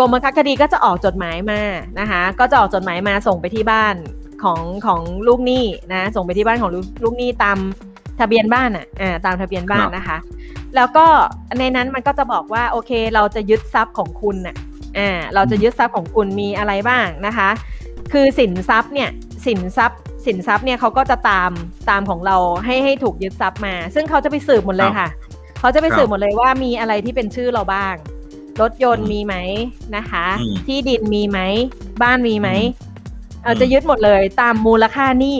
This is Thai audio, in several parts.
กรมบังคับคดีก็จะออกจดหมายมานะคะ ก็จะออกจดหมายมาส่งไปที่บ้านของของลูกหนี้นะส่งไปที่บ้านของลูกลูกหนี้ตามทะเบียนบ้านอะอ่าตามทะเบียนบ้านนะคะ แล้วก็ในนั้นมันก็จะบอกว่าโอเคเราจะยึดทรัพย์ของคุณน่ะอ่าเราจะยึดทรัพย์ของคุณมีอะไรบ้างนะคะ คือสินทรัพย์เนี่ยสินทรัพย์สินทรัพย์เนี่ยเขาก็จะตามตามของเราให้ให้ถูกยึดทรัพย์มา ซึ่งเขาจะไปสืบหมดเลยค่ะ เขาจะไปสืบหมดเลยว่ามีอะไรที่เป็นชื่อเราบ้าง รถยนต์มีไหมนะคะอืมที่ดินมีไหม บ้านมีไหมอืมเออจะยึดหมดเลยตามมูลค่าหนี้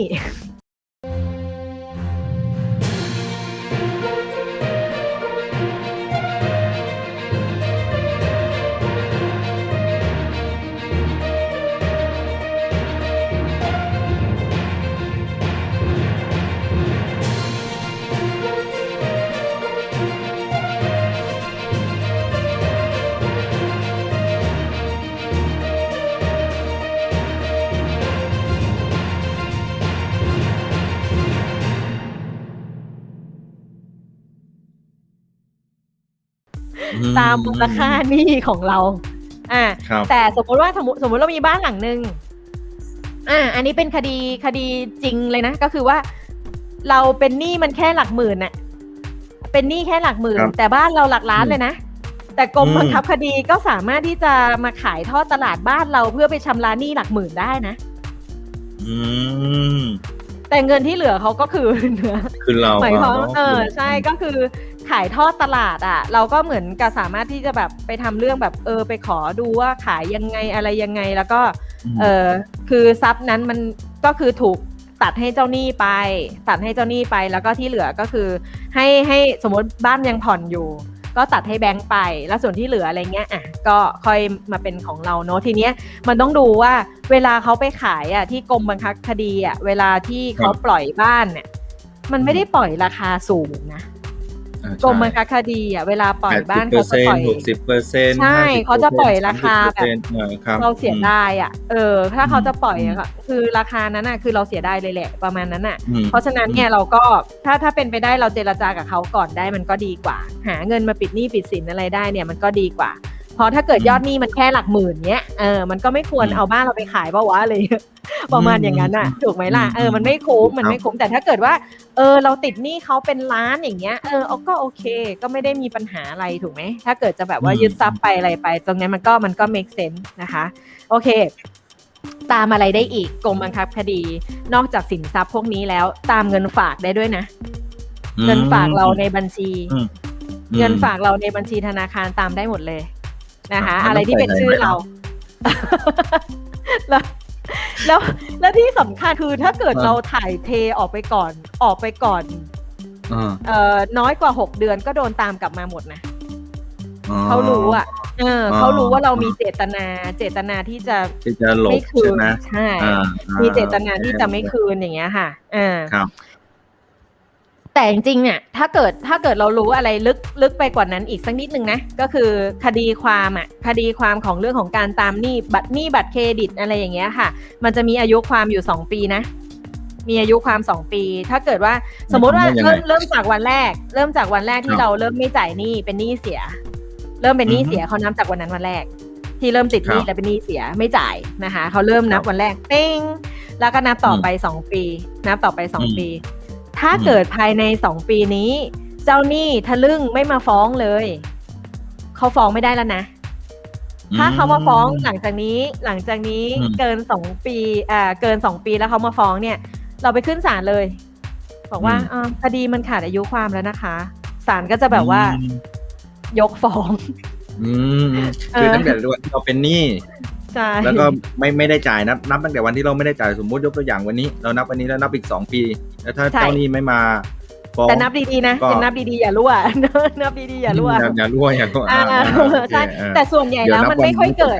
ตามมูลค่าหนี้ของเรา อ่าครับแต่สมมติว่าสมมติสมมติเรามีบ้านหลังหนึ่งอ่า อันนี้เป็นคดีคดีจริงเลยนะ ก็คือว่า เราเป็นหนี้มันแค่หลักหมื่นน่ะ เป็นหนี้แค่หลักหมื่นครับแต่บ้านเราหลักล้านอืมเลยนะ แต่กรมอืมบังคับคดีก็สามารถที่จะมาขายทอดตลาดบ้านเราเพื่อไปชำระหนี้หลักหมื่นได้นะ อืมแต่เงินที่เหลือเขาก็คือเนื้อคือเราหมายความะเออ ใช่ก็คือ ขายทอดตลาดอะ เราก็เหมือนกับสามารถที่จะแบบไปทำเรื่องแบบเออไปขอดูว่าขายยังไงอะไรยังไงแล้วก็มเออคือทรัพย์นั้นมันก็คือถูกตัดให้เจ้าหนี้ไป ตัดให้เจ้าหนี้ไปแล้วก็ที่เหลือก็คือ ให้ให้สมมติบ้านยังผ่อนอยู่ ก็ตัดให้แบงค์ไป แล้วส่วนที่เหลืออะไรเงี้ยอะก็ค่อยมาเป็นของเราเนอะทีเนี้ยมันต้องดูว่าเวลาเขาไปขายอะที่กรมบังคับคดีอะเวลาที่เขาปล่อยบ้านเนี่ยมันไม่ได้ปล่อยราคาสูงนะอ่า กรมบังคับคดีอะเวลาปล่อยบ้านเปอเขาร์จะเซ็นปล่อยต์หกสิบเปอร์เซ็นต์ใช่เขาจะปล่อยราคาแบบครับเราเสียอืมดายอะ เออ ถ้าเขาจะปล่อยอืมอะค่ะคือราคานั้นอะคือเราเสียดายเลยแหละประมาณนั้นอะอืมเพราะฉะนั้นเนี่ยเราก็ถ้าถ้าเป็นไปได้เราเจรจากับเขาก่อนได้มันก็ดีกว่า หาเงินมาปิดหนี้ปิดสินอะไรได้เนี่ยมันก็ดีกว่า เพราะถ้าเกิดยอดหนี้มันแค่หลักหมื่นเนี้ยเออมันก็ไม่ควรอืมเอาบ้านเราไปขายเปล่าวะอะไรอย่างเงี้ยประมาณอย่างนั้นอะถูกไหมล่ะเออมันไม่คุ้มมันไม่คุ้มแต่ถ้าเกิดว่า เออเราติดหนี้เขาเป็นล้านอย่างเงี้ยเออเอาก็โอเค ก็ไม่ได้มีปัญหาอะไรถูกไหมถ้าเกิดจะแบบว่าอืมยึดทรัพย์ไปอะไรไป ตรงนี้มันก็มันก็ make sense นะคะ โอเคตามอะไรได้อีกกรมบังคับคดี นอกจากสินทรัพย์พวกนี้แล้ว ตามเงินฝากได้ด้วยนะ เงินฝากเราในบัญชีอืมเงินฝากเราในบัญชีธนาคารตามได้หมดเลย นะคะครับอะไรที่เป็นมันต้องชื่อไปไหนเราแล้วแล้วแล้วที่สำคัญคือถ้าเกิดอ่าเราถ่ายเทออกไปก่อน ออกไปก่อนอ่าเอ่อน้อยกว่าหกเดือนก็โดนตามกลับมาหมดนะอ๋อเขารู้อะเอออ๋อเขารู้ว่าเรามีเจตนา เจตนาที่จะที่จะหลบไม่คืใช่นไหมใช่อ่ามีมีเจตนาที่จะไม่คืนอย่างเงี้ยค่ะอ่าครับ แต่จริงๆอะถ้าเกิดถ้าเกิดเรารู้อะไรลึกลึกไปกว่านั้นอีกสักนิดนึงนะก็คือคดีความอะคดีความของเรื่องของการตามหนี้บัตรหนี้บัตรเครดิตอะไรอย่างเงี้ยค่ะ มันจะมีอายุความอยู่สองปีนะ มีอายุความสองปี ถ้าเกิดว่าสมมติว่าหมายความว่ายังไงเริ่มเริ่มจากวันแรก เริ่มจากวันแรกคที่รับเราเริ่มไม่จ่ายหนี้เป็นหนี้เสีย เริ่มเป็นหนี้อือฮึเสียเขานับจากวันนั้นวันแรกที่เริ่มติดหนี้ครับแล้วเป็นหนี้เสียไม่จ่ายนะคะเขาเริ่มนับครับวันแรกเป้งแล้วก็นับต่ออมไปสองปี นับต่อไปสองอืมปี ถ้าอืมเกิดภายในสองปีนี้ เจ้าหนี้ทะลึ่งไม่มาฟ้องเลย เขาฟ้องไม่ได้แล้วนะ ถ้าเขามาฟ้องหลังจากนี้ หลังจากนี้อืมเกินสองปีอ่าเกินสองปีแล้วเขามาฟ้องเนี่ย เราไปขึ้นศาลเลย บอกว่าอืมอ่าคดีมันขาดอายุความแล้วนะคะศาลก็จะแบบว่าอืมยกฟ้องอืมเออคือตั้งแต่วันที่เราเป็นหนี้ ใช่แล้วก็ไม่ไม่ได้จ่ายนับนับตั้งแต่วันที่เราไม่ได้จ่ายสมมุติยกตัวอย่างวันนี้ เรานับวันนี้แล้วนับอีกสองปี แล้วถ้าเจ้าหนี้ไม่มาฟ้องแต่นับดีๆนะก็จะนับดีๆอย่ารั่วนับดีๆอย่ารั่วอย่ารั่วอย่ารั่วอ่าอ่าโอเคใช่เออแต่ส่วนใหญ่เดี๋ยวแล้วนับมันไม่วันค่อยนี้เกิด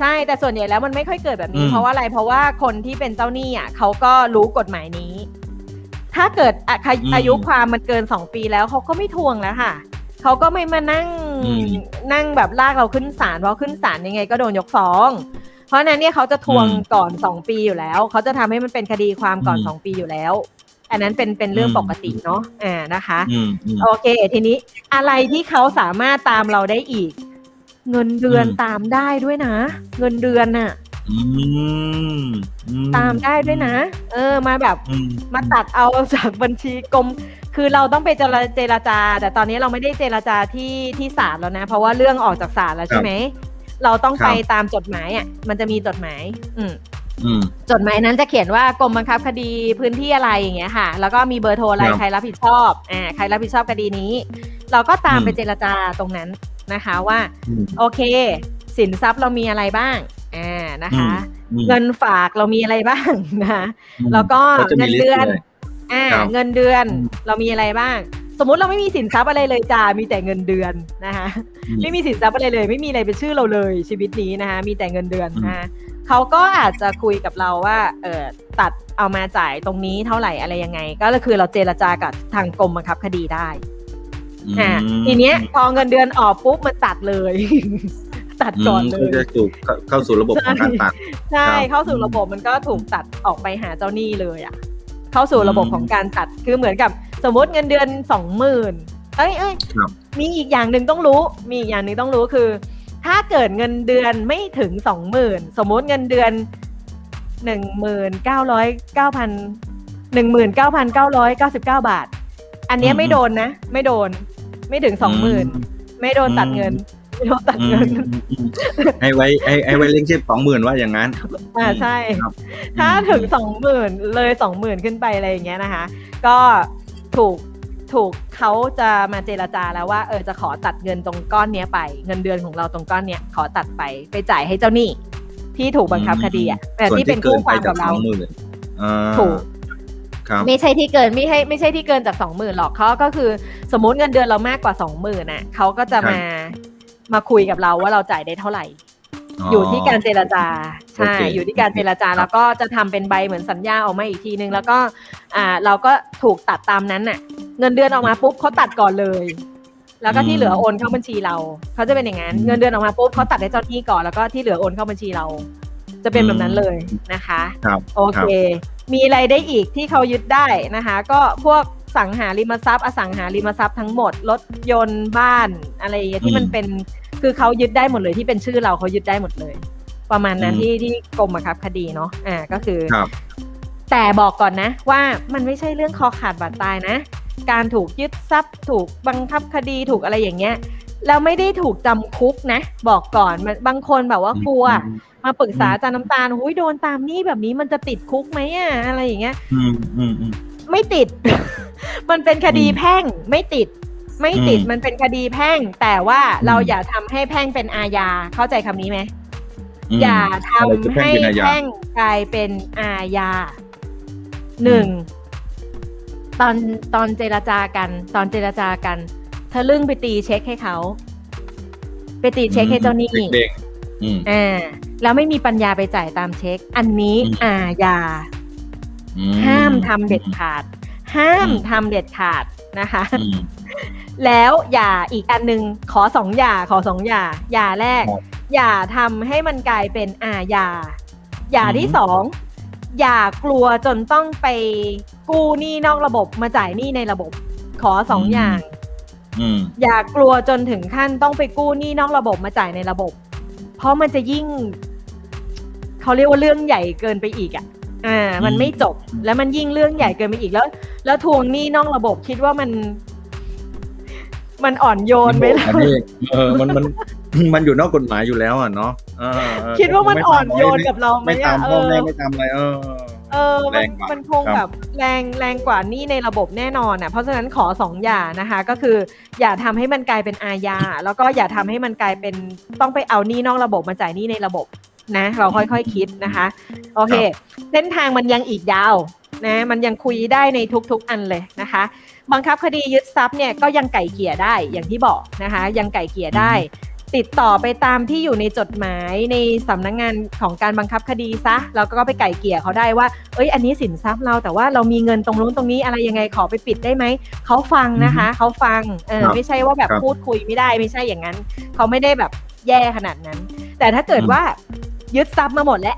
ใช่แต่ส่วนใหญ่แล้วมันไม่ค่อยเกิดแบบนี้อืมเพราะว่าอะไรเพราะว่าคนที่เป็นเจ้าหนี้อะเขาก็รู้กฎหมายนี้ ถ้าเกิดอะค่ะอายุความมันเกินสองปีแล้วเขาก็ไม่ทวงแล้วค่ะเขาก็ไม่มานั่งอืม นั่งแบบลากเราขึ้นศาลเพราะขึ้นศาลยังไงก็โดนยกฟ้อง เพราะฉะนั้นเนี่ยเขาจะทวงอืมก่อนสองปีอยู่แล้ว เขาจะทำให้มันเป็นคดีความก่อนอืมสองปีอยู่แล้ว อันนั้นเป็นเป็นเรื่องอืมปกติเนาะอ่านะคะอืมอืมโอเค ทีนี้อะไรที่เขาสามารถตามเราได้อีก เงินเดือนอืมตามได้ด้วยนะ เงินเดือนน่ะอืมอืตามได้ด้วยนะ เออ มาแบบอืมมาตัดเอาจากบัญชีกรม คือเราต้องไปเจรเจรจา แต่ตอนนี้เราไม่ได้เจรจาที่ที่ศาลแล้วนะ เพราะว่าเรื่องออกจากศาลแล้วใช่ไหม เราต้องไปตามจดหมายอะ มันจะมีจดหมาย อืมอืมจดหมายนั้นจะเขียนว่ากรมบังคับคดีพื้นที่อะไรอย่างเงี้ยค่ะ แล้วก็มีเบอร์โทรอะไรครับใครรับผิดชอบอ่าใครรับผิดชอบคดีนี้ เราก็ตามอืมไปเจรจาตรงนั้นนะคะว่าอืมโอเค สินทรัพย์เรามีอะไรบ้างอ่านะคะอืมเงินฝากเรามีอะไรบ้างนะคะอืมแล้วก็ขาจะมีเงินลิสต์เดือนเลย อ่าครับ เงินเดือนอืมเรามีอะไรบ้าง สมมุติเราไม่มีสินทรัพย์อะไรเลยจ้ามีแต่เงินเดือนนะคะอืม ไม่มีสินทรัพย์อะไรเลย ไม่มีอะไรเป็นชื่อเราเลยชีวิตนี้นะคะมีแต่เงินเดือนอืม นะคะเขาก็อาจจะคุยกับเราว่าเออตัดเอามาจ่ายตรงนี้เท่าไหร่อะไรยังไง ก็คือเราเจรจากับทางกรมบังคับคดีได้ อ่าอืมทีเนี้ยพอเงินเดือนออกปุ๊บมันตัดเลย ตัดก่อนเลมยจะสู่เข้าเข้าสู่ระบบของการตัด ใช่ครับเข้าสู่ระบบมันก็ถูกตัดออกไปหาเจ้าหนี้เลยอะ เข้าสู่ระบบอืมของการตัดคือเหมือนกับสมมติเงินเดือนสองหมื่นเอ้ยเอ้ยครับมีอีกอย่างหนึ่งต้องรู้ มีอีกอย่างหนึ่งต้องรู้คือ ถ้าเกิดเงินเดือนไม่ถึงสองหมื่นสมมติเงินเดือนหนึ่งหมื่นเก้าร้อยเก้าพันหนึ่งหมื่นเก้าพันเก้าร้อยเก้าสิบเก้าบาท อันเนี้ยอืมไม่โดนนะ ไม่โดน ไม่ถึงสองหมื่นไม่โดนตัดเงิน ไม่โดนตัดอืมเงินอืมอืมให้ไว้ให้ให้ไว้เลี้ยงชีพสองหมื่นว่าอย่างนั้น อ่าใช่ครับถ้าอืมถึงสองหมื่นเลยสองหมื่นขึ้นไปอะไรอย่างเงี้ยนะคะ ก็ถูกถูกเขาจะมาเจรจาแล้วว่าเออจะขอตัดเงินตรงก้อนเนี้ยไป เงินเดือนของเราตรงก้อนเนี้ยขอตัดไปไปจ่ายให้เจ้าหนี้ที่ถูกบังคับคดีอะแต่ส่วนที่เป็นเกิคู่นคไปวามจากักบสเราองหมื่นอ่าถูกครับไม่ใช่ที่เกินไม่ใช่ไม่ใช่ที่เกินจากสองหมื่นหรอกเขาก็คือสมมติเงินเดือนเรามากกว่าสองหมื่นน่ะเขาก็จะมา มาคุยกับเราว่าเราจ่ายได้เท่าไหร่ อยู่ที่การเจรจาใช่โอเคอยู่ที่การเจรจาครับแล้วก็จะทำเป็นใบเหมือนสัญญาออกมาอีกทีนึง แล้วก็อ่าเราก็ถูกตัดตามนั้นน่ะ เงินเดือนออกมาปุ๊บเขาตัดก่อนเลยแล้วก็ที่เหลือโอนเข้าบัญชีเรา เขาจะเป็นอย่างนั้น เงินเดือนออกมาปุ๊บเขาตัดให้เจ้าหนี้ก่อน แล้วก็ที่เหลือโอนเข้าบัญชีเรา จะเป็นแบบนั้นเลยนะคะครับโอเค มีอะไรได้อีกที่เขายึดได้นะคะ ก็พวกสังหาริมทรัพย์ อสังหาริมทรัพย์ทั้งหมด รถยนต์บ้านอะไรอย่างเงี้ยที่มันเป็น คือเขายึดได้หมดเลยที่เป็นชื่อเราเขายึดได้หมดเลย ประมาณนั้นอืมที่ที่กรมบังคับคดีเนาะอ่าก็คือครับแต่บอกก่อนนะว่ามันไม่ใช่เรื่องคอขาดบาดตายนะ การถูกยึดทรัพย์ ถูกบังคับคดีถูกอะไรอย่างเงี้ยแล้วไม่ได้ถูกจำคุกนะ บอกก่อนมันบางคนแบบว่ากลัว มาปรึกษาอาจารย์น้ำตาลหุยโดนตามหนี้แบบนี้มันจะติดคุกไหมอะอะไรอย่างเงี้ยอืมอืมอืมไม่ติด มันเป็นคดีอืมแพ่งไม่ติด ไม่ติดอืมมันเป็นคดีแพ่ง แต่ว่าเราอย่าทำให้แพ่งเป็นอาญาเข้าใจคำนี้ไหมมอย่าทำอะไรคือแพ่งให้เป็นอาญาแพ่งกลายเป็นอาญาหนึ่งตอนตอนเจรจากัน ตอนเจรจากันทะลึ่งไปตีเช็คให้เขา ไปตีเช็คให้เจ้าหนี้เด็กๆอืมอ่าแล้วไม่มีปัญญาไปจ่ายตามเช็ค อันนี้อืมอาญาอืห้ามทำเด็ดขาด ห้ามอืมทำเด็ดขาดนะคะอืม แล้วอย่าอีกอันหนึ่งขอสองอย่าขอสองอย่าอย่าแรก ครับอย่าทำให้มันกลายเป็นอาญาอย่าอืม ที่สองอย่ากลัวจนต้องไปกู้หนี้นอกระบบมาจ่ายหนี้ในระบบ ขอสองอย่าง อืม อย่ากลัวจนถึงขั้นต้องไปกู้หนี้นอกระบบมาจ่ายในระบบ เพราะมันจะยิ่ง เขาเรียกว่าเรื่องใหญ่เกินไปอีกอะ อ่า มันอืมไม่จบ แล้วมันยิ่งเรื่องใหญ่เกินไปอีกแล้ว แล้วทวงหนี้นอกระบบคิดว่ามัน มันอ่อนโยนไหมล่ะอันนี้เออมันมันมันอยู่นอกกฎหมายอยู่แล้วอะเนาะเออเออคิดว่ามันไอ่อนโยนกับเราไหมไม่ตาอะมเอพ่ออแม่ไม่ตามอะไรเออเออแรมันงกว่ามันคงครับแบบแรงแรงกว่าหนี้ในระบบแน่นอนอะเพราะฉะนั้นขอสองอย่างนะคะ ก็คืออย่าทำให้มันกลายเป็นอาญาแล้วก็อย่าทำให้มันกลายเป็นต้องไปเอาหนี้นอกระบบมาจ่ายหนี้ในระบบนะ เราค่อยๆคคิดนะคะโอเค เส้นทางมันยังอีกยาวนะมันยังคุยได้ในทุกๆอันเลยนะคะ บังคับคดียึดทรัพย์เนี่ยก็ยังไก่เกลี่ยได้อย่างที่บอกนะคะ ยังไก่เกลี่ยได้ ติดต่อไปตามที่อยู่ในจดหมายในสำนักงงานของการบังคับคดีซะแล้วก็ไปไก่เกลี่ยเขาได้ว่า เอ้ยอันนี้สินทรัพย์เราแต่ว่าเรามีเงินตรงนู้นตรงนี้อะไรยังไงขอไปปิดได้ไหมเขาฟังนะคะเขาฟังเออครับไม่ใช่ว่าแบบครับพูดคุยไม่ได้ไม่ใช่อย่างนั้นเขาไม่ได้แบบแย่ขนาดนั้น แต่ถ้าเกิดอืมว่ายึดทรัพย์มาหมดแล้ว